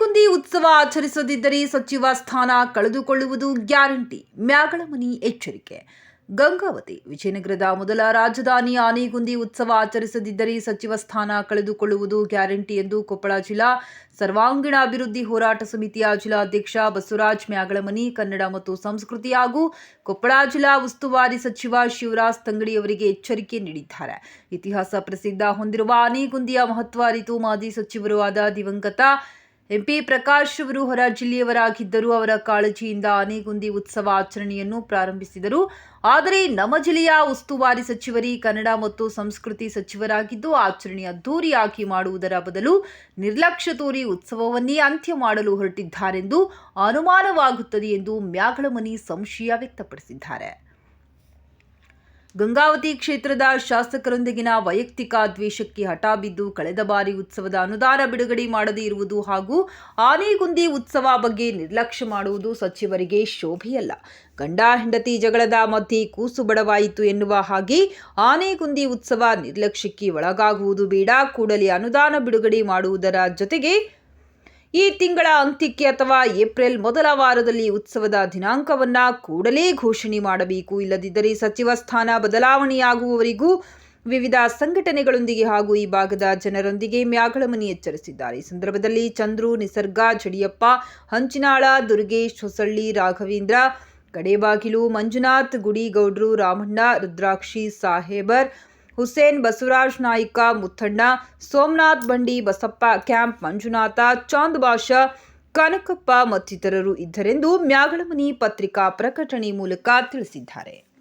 ಆಚರಿಸದಿದ್ದರೆ ಸಚಿವ ಸ್ಥಾನ ಕಳೆದುಕೊಳ್ಳುವುದು ಗ್ಯಾರಂಟಿ. ಮ್ಯಾಗಳಮನಿ ಎಚ್ಚರಿಕೆ. ಗಂಗಾವತಿ, ವಿಜಯನಗರದ ಮೊದಲ ರಾಜಧಾನಿ ಆನೆಗುಂದಿ ಉತ್ಸವ ಆಚರಿಸದಿದ್ದರೆ ಸಚಿವ ಸ್ಥಾನ ಕಳೆದುಕೊಳ್ಳುವುದು ಗ್ಯಾರಂಟಿ ಎಂದು ಕೊಪ್ಪಳ ಜಿಲ್ಲಾ ಸರ್ವಾಂಗೀಣ ಅಭಿವೃದ್ಧಿ ಹೋರಾಟ ಸಮಿತಿಯ ಜಿಲ್ಲಾಧ್ಯಕ್ಷ ಬಸವರಾಜ್ ಮ್ಯಾಗಳಮನಿ, ಕನ್ನಡ ಮತ್ತು ಸಂಸ್ಕೃತಿ ಹಾಗೂ ಕೊಪ್ಪಳ ಜಿಲ್ಲಾ ಉಸ್ತುವಾರಿ ಸಚಿವ ಶಿವರಾಜ್ ತಂಗಡಿಯವರಿಗೆ ಎಚ್ಚರಿಕೆ ನೀಡಿದ್ದಾರೆ. ಇತಿಹಾಸ ಪ್ರಸಿದ್ಧ ಹೊಂದಿರುವ ಆನೆಗುಂದಿಯ ಮಹತ್ವ ಅರಿತು ಮಾಜಿ ಸಚಿವರೂ ಆದ ದಿವಂಗತ ಎಂಪಿ ಪ್ರಕಾಶ್ ಅವರು ಹೊರ ಜಿಲ್ಲೆಯವರಾಗಿದ್ದರೂ ಅವರ ಕಾಳಜಿಯಿಂದ ಆನೆಗುಂದಿ ಉತ್ಸವ ಆಚರಣೆಯನ್ನು ಪ್ರಾರಂಭಿಸಿದರು. ಆದರೆ ನಮ್ಮ ಜಿಲ್ಲೆಯ ಉಸ್ತುವಾರಿ ಸಚಿವರಿ, ಕನ್ನಡ ಮತ್ತು ಸಂಸ್ಕೃತಿ ಸಚಿವರಾಗಿದ್ದು ಆಚರಣೆ ಅದ್ದೂರಿಯಾಗಿ ಮಾಡುವುದರ ಬದಲು ನಿರ್ಲಕ್ಷ್ಯ ತೋರಿ ಉತ್ಸವವನ್ನೇ ಅಂತ್ಯ ಮಾಡಲು ಹೊರಟಿದ್ದಾರೆಂದು ಅನುಮಾನವಾಗುತ್ತದೆ ಎಂದು ಮ್ಯಾಗಳಮನಿ ಸಂಶಯ ವ್ಯಕ್ತಪಡಿಸಿದ್ದಾರೆ. ಗಂಗಾವತಿ ಕ್ಷೇತ್ರದ ಶಾಸಕರೊಂದಿಗಿನ ವೈಯಕ್ತಿಕ ದ್ವೇಷಕ್ಕೆ ಹಠ ಬಿದ್ದು ಕಳೆದ ಬಾರಿ ಉತ್ಸವದ ಅನುದಾನ ಬಿಡುಗಡೆ ಮಾಡದೇ ಇರುವುದು ಹಾಗೂ ಆನೆಗುಂದಿ ಉತ್ಸವ ಬಗ್ಗೆ ನಿರ್ಲಕ್ಷ್ಯ ಮಾಡುವುದು ಸಚಿವರಿಗೆ ಶೋಭೆಯಲ್ಲ. ಗಂಡ, ಹೆಂಡತಿ ಜಗಳದ ಮಧ್ಯೆ ಕೂಸು ಬಡವಾಯಿತು ಎನ್ನುವ ಹಾಗೆ ಆನೆಗುಂದಿ ಉತ್ಸವ ನಿರ್ಲಕ್ಷ್ಯಕ್ಕೆ ಒಳಗಾಗುವುದು ಬೇಡ. ಕೂಡಲೇ ಅನುದಾನ ಬಿಡುಗಡೆ ಮಾಡುವುದರ ಜೊತೆಗೆ ಈ ತಿಂಗಳ ಅಂತ್ಯಕ್ಕೆ ಅಥವಾ ಏಪ್ರಿಲ್ ಮೊದಲ ವಾರದಲ್ಲಿ ಉತ್ಸವದ ದಿನಾಂಕವನ್ನ ಕೂಡಲೇ ಘೋಷಣೆ ಮಾಡಬೇಕು. ಇಲ್ಲದಿದ್ದರೆ ಸಚಿವ ಸ್ಥಾನ ಬದಲಾವಣೆಯಾಗುವವರಿಗೂ ವಿವಿಧ ಸಂಘಟನೆಗಳೊಂದಿಗೆ ಹಾಗೂ ಈ ಭಾಗದ ಜನರೊಂದಿಗೆ ಮ್ಯಾಗಳಮನಿ ಎಚ್ಚರಿಸಿದ್ದಾರೆ. ಈ ಸಂದರ್ಭದಲ್ಲಿ ಚಂದ್ರು, ನಿಸರ್ಗ, ಜಡಿಯಪ್ಪ, ಹಂಚಿನಾಳ, ದುರ್ಗೇಶ್, ಹೊಸಳ್ಳಿ, ರಾಘವೇಂದ್ರ ಕಡೇಬಾಗಿಲು ಮಂಜುನಾಥ್, ಗುಡಿಗೌಡ್ರು, ರಾಮಣ್ಣ, ರುದ್ರಾಕ್ಷಿ, ಸಾಹೇಬರ್ ಹುಸೇನ್ ಬಸವರಾಜ್ ನಾಯ್ಕ, ಮುತ್ತಣ್ಣ, ಸೋಮನಾಥ್ ಬಂಡಿ, ಬಸಪ್ಪ ಕ್ಯಾಂಪ್, ಮಂಜುನಾಥ, ಚಾಂದ್ ಬಾಷಾ ಕನಕಪ್ಪ ಮತ್ತಿತರರು ಇದ್ದರೆಂದು ಮ್ಯಾಗಳಮನಿ ಪತ್ರಿಕಾ ಪ್ರಕಟಣೆ ಮೂಲಕ ತಿಳಿಸಿದ್ದಾರೆ.